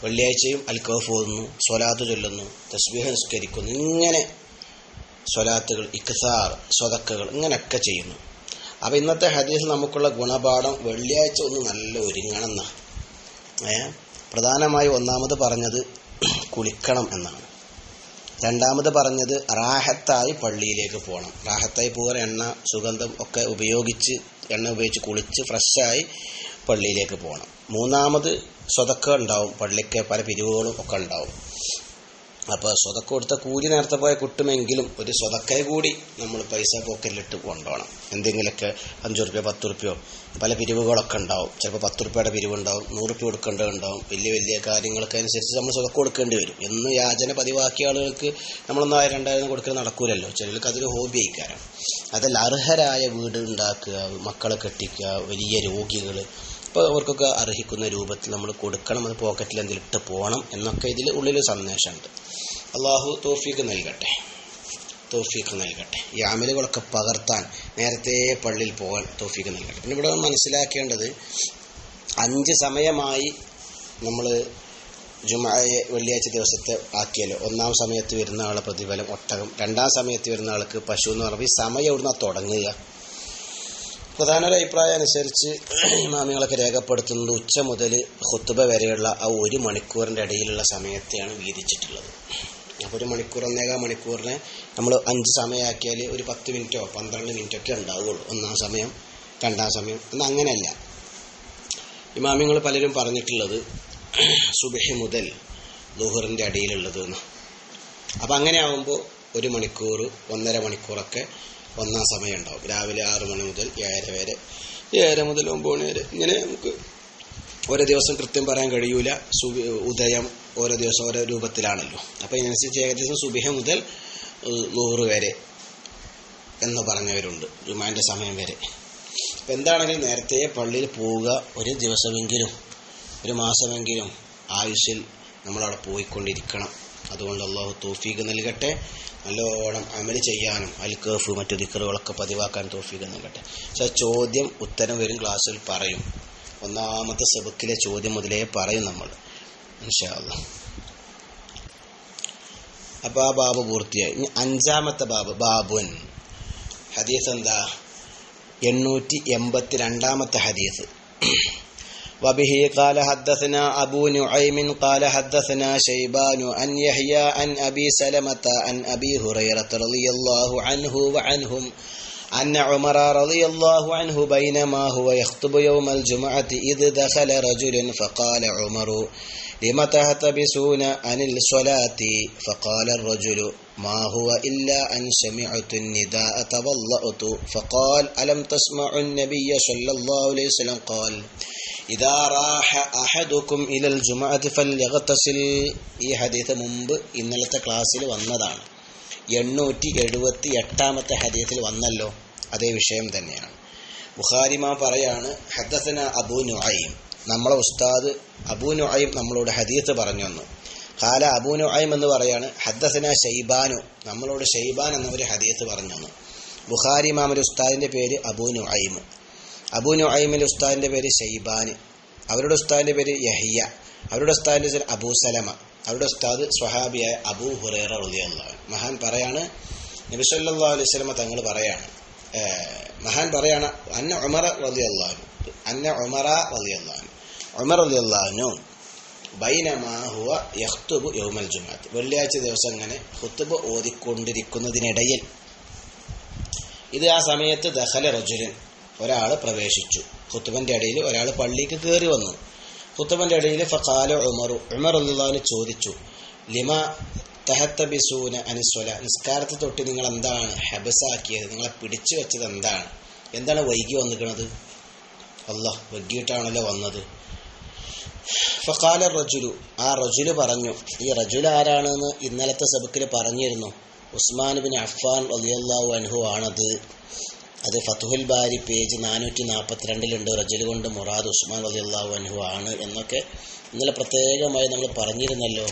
വെള്ളിയാഴ്ചയും അൽക്കഫ് ഓതുന്നു സ്വലാത്ത് ചൊല്ലുന്നു തസ്ബീഹ നിസ്കരിക്കുന്നു. ഇങ്ങനെ സ്വലാത്തുകൾ ഇക്സാർ സ്വതക്കകൾ ഇങ്ങനെയൊക്കെ ചെയ്യുന്നു. അപ്പം ഇന്നത്തെ ഹദീസ് നമുക്കുള്ള ഗുണപാഠം വെള്ളിയാഴ്ച ഒന്ന് നല്ല ഒരുങ്ങണം എന്നാ ഏ? പ്രധാനമായി ഒന്നാമത് പറഞ്ഞത് കുളിക്കണം എന്നാണ്. രണ്ടാമത് പറഞ്ഞത് റാഹത്തായി പള്ളിയിലേക്ക് പോകണം റാഹത്തായി പോകാൻ എണ്ണ സുഗന്ധം ഒക്കെ ഉപയോഗിച്ച് എണ്ണ ഉപയോഗിച്ച് കുളിച്ച് ഫ്രഷായി പള്ളിയിലേക്ക് പോകണം മൂന്നാമത് സ്വതക്ക ഉണ്ടാവും. പള്ളിക്ക് പല പിരിവുകളും ഒക്കെ ഉണ്ടാവും. അപ്പോൾ സ്വതക്ക കൊടുത്ത കൂലി നേരത്തെ പോയ കിട്ടുമെങ്കിലും ഒരു സ്വതക്കായി കൂടി നമ്മൾ പൈസ പോക്കറ്റിലിട്ട് കൊണ്ടുപോകണം. എന്തെങ്കിലുമൊക്കെ അഞ്ചു റുപ്യോ പത്ത് റുപ്യോ പല പിരിവുകളൊക്കെ ഉണ്ടാവും. ചിലപ്പോൾ പത്ത് റുപ്യയുടെ പിരിവുണ്ടാവും നൂറ് റുപ്യ കൊടുക്കേണ്ടതുണ്ടാവും. വലിയ വലിയ കാര്യങ്ങൾക്ക് അനുസരിച്ച് നമ്മൾ സ്വതക്ക കൊടുക്കേണ്ടി വരും. എന്ന് യാചന പതിവാക്കിയ ആളുകൾക്ക് നമ്മളൊന്നും ആയിരം രണ്ടായിരം കൊടുക്കൽ നടക്കൂലല്ലോ. ചിലർക്ക് അതൊരു ഹോബി ആയിക്കാരം അതല്ല അർഹരായ വീട് ഉണ്ടാക്കുക മക്കളെ കെട്ടിക്കുക വലിയ രോഗികൾ അപ്പോൾ അവർക്കൊക്കെ അർഹിക്കുന്ന രൂപത്തിൽ നമ്മൾ കൊടുക്കണം അത് പോക്കറ്റിൽ എന്തെങ്കിലും ഇട്ട് പോകണം എന്നൊക്കെ ഇതിൽ ഉള്ളിൽ സന്ദേശമുണ്ട്. അള്ളാഹു തോഫീക്ക് നൽകട്ടെ. തോഫീക്ക് നൽകട്ടെ. ഈ അമലുകളൊക്കെ പകർത്താൻ നേരത്തെ പള്ളിയിൽ പോകാൻ തോഫീക്ക് നൽകട്ടെ. പിന്നെ ഇവിടെ മനസ്സിലാക്കേണ്ടത് അഞ്ച് സമയമായി നമ്മൾ ജുമായ വെള്ളിയാഴ്ച ദിവസത്തെ ആക്കിയല്ലോ ഒന്നാം സമയത്ത് വരുന്ന ആളെ പ്രതിഫലം ഒട്ടകം. രണ്ടാം സമയത്ത് വരുന്ന ആൾക്ക് പശു എന്ന് പറയുമ്പോൾ ഈ സമയം എവിടുന്ന തുടങ്ങുക? പ്രധാന അഭിപ്രായം അനുസരിച്ച് ഇമാമികളൊക്കെ രേഖപ്പെടുത്തുന്നത് ഉച്ച മുതൽ ഹുത്തുബ വരെയുള്ള ആ ഒരു മണിക്കൂറിന്റെ ഇടയിലുള്ള സമയത്തെയാണ് വീതിച്ചിട്ടുള്ളത്. അപ്പോൾ ഒരു മണിക്കൂർ ഒന്നേകാൽ മണിക്കൂറിനെ നമ്മൾ അഞ്ച് സമയമാക്കിയാൽ ഒരു പത്ത് മിനിറ്റോ പന്ത്രണ്ട് മിനിറ്റോ ഒക്കെ ഉണ്ടാവുള്ളൂ. ഒന്നാം സമയം രണ്ടാം സമയം എന്നാൽ അങ്ങനെയല്ല. ഇമാമിങ്ങൾ പലരും പറഞ്ഞിട്ടുള്ളത് സുബഹി മുതൽ ദുഹറിന്റെ അടിയിലുള്ളത് എന്ന്. അപ്പം അങ്ങനെ ആകുമ്പോൾ ഒരു മണിക്കൂർ ഒന്നര മണിക്കൂറൊക്കെ ഒന്നാം സമയം ഉണ്ടാവും രാവിലെ ആറു മണി മുതൽ ഏഴര വരെ. ഏഴര മുതൽ ഒമ്പത് മണി വരെ. ഇങ്ങനെ നമുക്ക് ഓരോ ദിവസം കൃത്യം പറയാൻ കഴിയൂല. ഉദയം ഓരോ ദിവസം ഓരോ രൂപത്തിലാണല്ലോ. അപ്പോൾ ഇതിനനുസരിച്ച് ഏകദേശം സുബിഹ മുതൽ നൂറ് വരെ എന്ന് പറഞ്ഞവരുണ്ട്. ജുമാന്റെ സമയം വരെ. അപ്പം എന്താണെങ്കിലും നേരത്തെ പള്ളിയിൽ പോവുക. ഒരു ദിവസമെങ്കിലും ഒരു മാസമെങ്കിലും ആയുഷിൽ നമ്മളവിടെ പോയിക്കൊണ്ടിരിക്കണം. അതുകൊണ്ട് അള്ളാഹു തോഫീക്ക് നൽകട്ടെ. നല്ലോണം അമൽ ചെയ്യാനും അൽക്കഫ് മറ്റു ദിക്കറുകളൊക്കെ പതിവാക്കാൻ തോഫീക്ക് നൽകട്ടെ. പക്ഷെ ചോദ്യം ഉത്തരം വരും ക്ലാസ്സിൽ പറയും. ഒന്നാമത്തെ സബക്കിലെ ചോദ്യം മുതലേ പറയും നമ്മൾ. ഇൻഷാല്ല അപ്പോൾ ആ ബാബ് പൂർത്തിയായി. ഇനി അഞ്ചാമത്തെ ബാബ് ബാബുൻ. ഹദീസ് എന്താ? എണ്ണൂറ്റി എൺപത്തി രണ്ടാമത്തെ ഹദീസ്. وبه قال حدثنا أبو نعيم قال حدثنا شيبان عن يحيى عن أبي سلمة عن أبي هريرة رضي الله عنه وعنهم أن عمر رضي الله عنه بينما هو يخطب يوم الجمعة إذ دخل رجل فقال عمر لم تهتبسون عن الصلاة؟ فقال الرجل ما هو إلا أن سمعت النداء تبلأت. فقال ألم تسمع النبي صلى الله عليه وسلم؟ قال ഇലൽ ഈ ഹദീത്ത് മുമ്പ് ഇന്നലത്തെ ക്ലാസ്സിൽ വന്നതാണ്. എണ്ണൂറ്റി എഴുപത്തി എട്ടാമത്തെ ഹദീത്തിൽ വന്നല്ലോ. അതേ വിഷയം തന്നെയാണ്. ബുഹാരിമ പറയാണ് ഹദസന അബൂ നുഅയിം. നമ്മളെ ഉസ്താദ് അബൂ നുഅയിം നമ്മളോട് ഹദീത്ത് പറഞ്ഞു വന്നു കാല അബൂ നുഅയിം എന്ന് പറയാണ് ഹദസന ഷെയ്ബാനു നമ്മളോട് ഷെയ്ബാൻ എന്നവർ ഹദീത്ത് പറഞ്ഞു വന്നു ബുഖാരി മാമൊരു ഉസ്താദിന്റെ പേര് അബൂ നുഅയിം. അബൂ നുഐമിന്റെ ഉസ്താദിന്റെ പേര് ഷെയ്ബാൻ അവരുടെ ഉസ്താദിന്റെ പേര് യഹിയ. അവരുടെ ഉസ്താദിന്റെ പേര് അബൂ സലമ. അവരുടെ ഉസ്താദ് സ്വഹാബിയായ അബൂ ഹുറേറ റളിയല്ലാഹു മഹാൻ പറയാണ് നബി സല്ലല്ലാഹു അലൈഹി വസല്ലം തങ്ങൾ പറയാണ് മഹാൻ പറയാണ് അന്ന ഉമർ റളിയല്ലാഹു അന്ന ഉമറ റളിയല്ലാഹു ഉമർ റളിയല്ലാഹു ബൈനമാ ഹുവ യഖ്തുബു യൗമൽ വെള്ളിയാഴ്ച ദിവസം ഇങ്ങനെ ഖുത്ബ ഓതിക്കൊണ്ടിരിക്കുന്നതിനിടയിൽ ഇത് ആ സമയത്ത് ദഹല റജുലൻ ഒരാൾ പ്രവേശിച്ചു. കുത്തുബന്റെ ഇടയിൽ ഒരാൾ പള്ളിക്ക് കയറി വന്നു. കുത്തുബന്റെ ഇടയിൽ ഫഖാല ഉമറു. ഉമർ അള്ളാഹുവിന് ചോദിച്ചു ലിമ തഹത്തബിസൂന അനുസ്വല നിസ്കാരത്തെ തൊട്ട് നിങ്ങൾ എന്താണ് ഹബസാക്കിയത്? നിങ്ങളെ പിടിച്ചു വെച്ചത് എന്താണ്? എന്താണ് വൈകി വന്നിക്കണത്? അള്ളാഹ് വൈകിട്ടാണല്ലോ വന്നത്. ഫഖാല റജുലു ആ റജുൽ പറഞ്ഞു ഈ റജുൽ ആരാണെന്ന് ഇന്നലത്തെ സബക്കിൽ പറഞ്ഞിരുന്നു. ഉസ്മാൻ ബിൻ അഫ്ഫാൻ റളിയല്ലാഹു അൻഹു ആണത്. അത് ഫത്തുഹുൽ ബാരി പേജ് നാനൂറ്റി നാൽപ്പത്തിരണ്ടിലുണ്ട് റജുൽ കൊണ്ട് മുറാദ് ഉസ്മാൻ അലി അള്ളാഹു അൻഹു ആണ് എന്നൊക്കെ ഇന്നലെ പ്രത്യേകമായി നമ്മൾ പറഞ്ഞിരുന്നല്ലോ.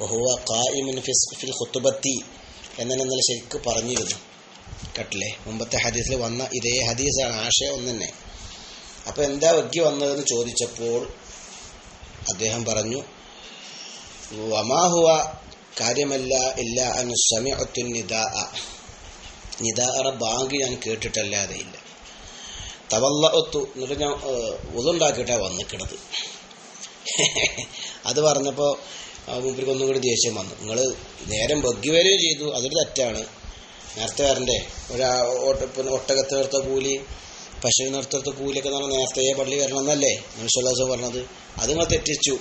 വഹുവ ഖായിമുൻ ഫിസ് ഫിൽ ഹുത്തുബത്തി എന്നെ ഇന്നലെ ശരിക്ക് പറഞ്ഞിരുന്നു കേട്ടില്ലേ? മുമ്പത്തെ ഹദീസിൽ വന്ന ഇതേ ഹദീസാണ് ആശയം ഒന്ന് തന്നെ അപ്പോൾ എന്താ വഗ്ഗി വന്നതെന്ന് ചോദിച്ചപ്പോൾ അദ്ദേഹം പറഞ്ഞു വമാഹുവ കാര്യമല്ല ഇല്ല അൻ സമയത്തു നിദാ. നിദാറ ബാങ്ക് ഞാൻ കേട്ടിട്ടല്ലാതെ ഇല്ല. തവല്ലത്തു എന്നിട്ട് ഞാൻ ഉതുണ്ടാക്കിയിട്ടാ വന്നിക്കണത്. അത് പറഞ്ഞപ്പോൾ മുമ്പിൽ ഒന്നും കൂടി ദേഷ്യം വന്നു. നിങ്ങൾ നേരം ബഗ്ഗി വരികയും ചെയ്തു അതൊരു തെറ്റാണ്. നേരത്തെ വരണ്ടേ? ഒരാ ഒട്ടകത്ത് നിർത്ത കൂലി പശു നിർത്തടുത്ത കൂലിയൊക്കെ നമ്മൾ നേരത്തെ പള്ളി വരണം എന്നല്ലേ മനുഷ്യല്ലാസം പറഞ്ഞത്. അത് നിങ്ങൾ തെറ്റിച്ചു.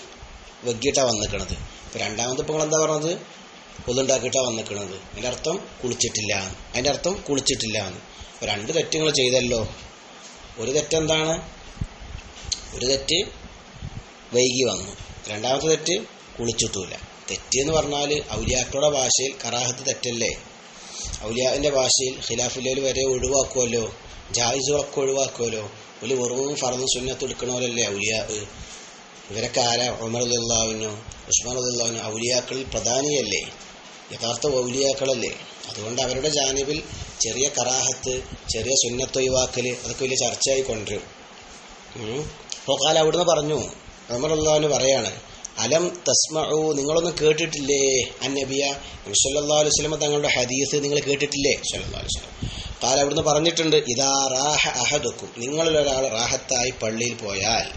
വെഗ്ഗിയിട്ടാണ് വന്നിക്കണത്. ഇപ്പം രണ്ടാമത് ഇപ്പോൾ നിങ്ങൾ എന്താ പറഞ്ഞത്? ഒന്നുണ്ടാക്കിയിട്ടാണ് വന്നിക്കണത്. അതിന്റെ അർത്ഥം കുളിച്ചിട്ടില്ല. അതിന്റെ അർത്ഥം കുളിച്ചിട്ടില്ല എന്ന്. രണ്ട് തെറ്റുകൾ ചെയ്തല്ലോ. ഒരു തെറ്റെന്താണ് ഒരു തെറ്റ് വൈകി വന്നു. രണ്ടാമത്തെ തെറ്റ് കുളിച്ചിട്ടില്ല തെറ്റ് എന്ന് പറഞ്ഞാൽ ഔലിയാക്കളുടെ ഭാഷയിൽ കറാഹത്ത് തെറ്റല്ലേ? ഔലിയാവിന്റെ ഭാഷയിൽ ഖിലാഫുല്ലയിൽ വരെ ഒഴിവാക്കുമല്ലോ ജായിസുകളൊക്കെ ഒഴിവാക്കുമല്ലോ ഒരു വെറും ഫറന്ന് സുന്നത്ത് എടുക്കണമല്ലേ ഔലിയാ ഇവരൊക്കെ ആരാ? ഉമർ അള്ളാവിനോ ഉസ്മാൻ അള്ളാവിനോ ഔലിയാക്കളിൽ പ്രധാനിയല്ലേ. യഥാർത്ഥ ഔലിയാക്കളല്ലേ. അതുകൊണ്ട് അവരുടെ ജാനിബിൽ ചെറിയ കറാഹത്ത് ചെറിയ സുന്നത്ത് ഒഴിവാക്കൽ അതൊക്കെ വലിയ ചർച്ചയായി കൊണ്ടുവരും കാലം അവിടുന്ന് പറഞ്ഞു ഉമർ അള്ളാവിന് പറയാണ് അലം തസ്മഉ നിങ്ങളൊന്നും കേട്ടിട്ടില്ലേ? അന്നബിയ സല്ലല്ലാഹു അലൈഹി വസല്ലം തങ്ങളുടെ ഹദീസ് നിങ്ങൾ കേട്ടിട്ടില്ലേ? സല്ലല്ലാഹു അലൈഹി വസല്ലം. കാല അവിടുന്ന് പറഞ്ഞിട്ടുണ്ട് ഇതാ റാഹ അഹദക്കും നിങ്ങളിൽ ഒരാൾ റാഹത്തായി പള്ളിയിൽ പോയാൽ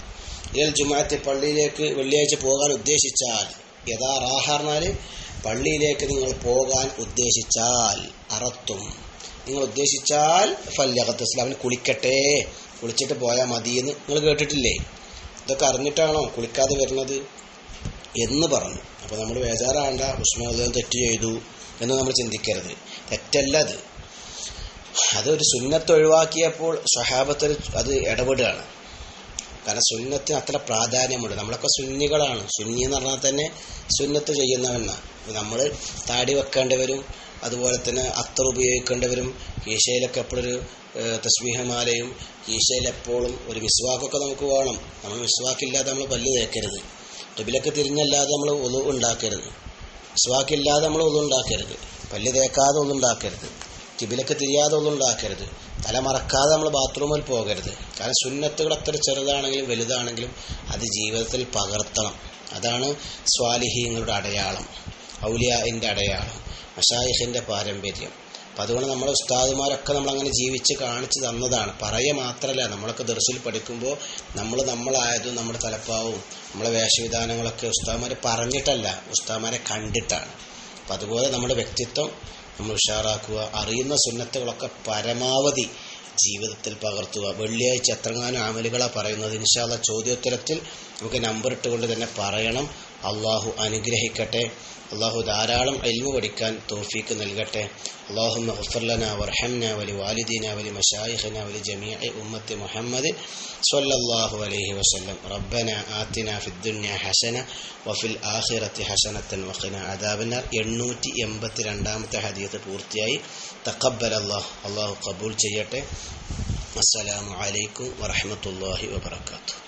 ഇൽ ജുമാഅത്തെ പള്ളിയിലേക്ക് വെള്ളിയാഴ്ച പോകാൻ ഉദ്ദേശിച്ചാൽ യഥാ റാഹാർന്നാൽ പള്ളിയിലേക്ക് നിങ്ങൾ പോകാൻ ഉദ്ദേശിച്ചാൽ അറത്തും. നിങ്ങൾ ഉദ്ദേശിച്ചാൽ ഫല്യകത്ത് ഇസ്ലാമിന് കുളിക്കട്ടെ. കുളിച്ചിട്ട് പോയാൽ മതിയെന്ന് നിങ്ങൾ കേട്ടിട്ടില്ലേ? ഇതൊക്കെ അറിഞ്ഞിട്ടാണോ കുളിക്കാതെ വരുന്നത്? എന്ന് പറഞ്ഞു. അപ്പോൾ നമ്മൾ ബേജാറാണ്ട ഉസ്മാൻ തെറ്റ് ചെയ്തു എന്ന് നമ്മൾ ചിന്തിക്കരുത്. തെറ്റല്ല അത്. അതൊരു സുന്നത്ത് ഒഴിവാക്കിയപ്പോൾ സ്വഹാബത്തിൽ അത് ഇടപെടുകയാണ്. കാരണം സുന്നത്തിന് അത്ര പ്രാധാന്യമുണ്ട്. നമ്മളൊക്കെ സുന്നികളാണ്. സുന്നി എന്ന് പറഞ്ഞാൽ തന്നെ സുന്നത്ത് ചെയ്യുന്നവനാണ് നമ്മൾ താടി വെക്കേണ്ടവരും അതുപോലെ തന്നെ അത്തർ ഉപയോഗിക്കേണ്ടവരും ഈശയിലൊക്കെ എപ്പോഴൊരു തസ്മീഹമാലയും കീശയിൽ എപ്പോഴും ഒരു മിസ്വാക്കൊക്കെ നമുക്ക് വേണം. നമ്മൾ മിസ്വാക്കില്ലാതെ നമ്മൾ പല്ല് തേക്കരുത്. ടിബിലൊക്കെ തിരിഞ്ഞല്ലാതെ നമ്മൾ ഒതു ഉണ്ടാക്കരുത്. മിസ്വാക്കില്ലാതെ നമ്മൾ ഒതു ഉണ്ടാക്കരുത്. പല്ല് തേക്കാതെ ഒന്നും ഉണ്ടാക്കരുത്. കിബിലൊക്കെ തിരിയാതെ ഒന്നും ഉണ്ടാക്കരുത്. തല മറക്കാതെ നമ്മൾ ബാത്റൂമിൽ പോകരുത്. കാരണം സുന്നത്തുകൾ അത്ര ചെറുതാണെങ്കിലും വലുതാണെങ്കിലും അത് ജീവിതത്തിൽ പകർത്തണം. അതാണ് സ്വാലിഹീങ്ങളുടെ അടയാളം ഔലിയാന്റെ അടയാളം മഷായിഹിന്റെ പാരമ്പര്യം. അപ്പം അതുകൊണ്ട് നമ്മുടെ ഉസ്താദുമാരൊക്കെ നമ്മളങ്ങനെ ജീവിച്ച് കാണിച്ചു തന്നതാണ്. പറയുക മാത്രമല്ല നമ്മളൊക്കെ ദർശിൽ പഠിക്കുമ്പോൾ നമ്മൾ നമ്മളായതും നമ്മുടെ തലപ്പാവും നമ്മളെ വേഷവിധാനങ്ങളൊക്കെ ഉസ്താദ്മാർ പറഞ്ഞിട്ടല്ല ഉസ്താദ്മാരെ കണ്ടിട്ടാണ്. അപ്പം അതുപോലെ നമ്മുടെ വ്യക്തിത്വം നമ്മൾ ഉഷാറാക്കുക അറിയുന്ന സുന്നത്തുകളൊക്കെ പരമാവധി ജീവിതത്തിൽ പകർത്തുക. വെള്ളിയാഴ്ച എത്രങ്ങാനും ആമലുകളാണ് പറയുന്നത്. ഇൻഷാല്ല ചോദ്യോത്തരത്തിൽ നമുക്ക് നമ്പർ ഇട്ടുകൊണ്ട് തന്നെ പറയണം. അള്ളാഹു അനുഗ്രഹിക്കട്ടെ. അള്ളാഹു ധാരാളം അൽമു പഠിക്കാൻ തോഫീക്ക് നൽകട്ടെ. അള്ളാഹു മഹഫർലന വർഹംന വലി വലി വലി ഉമ്മത്തി അലൈഹി വസല്ലം. ഹസന വഫിൽ ആഖിറത്തി പൂർത്തിയായി. ചെയ്യട്ടെ. അസ്സലാമു അലൈക്കും വറഹമത്തല്ലാഹി വബർക്കാത്തു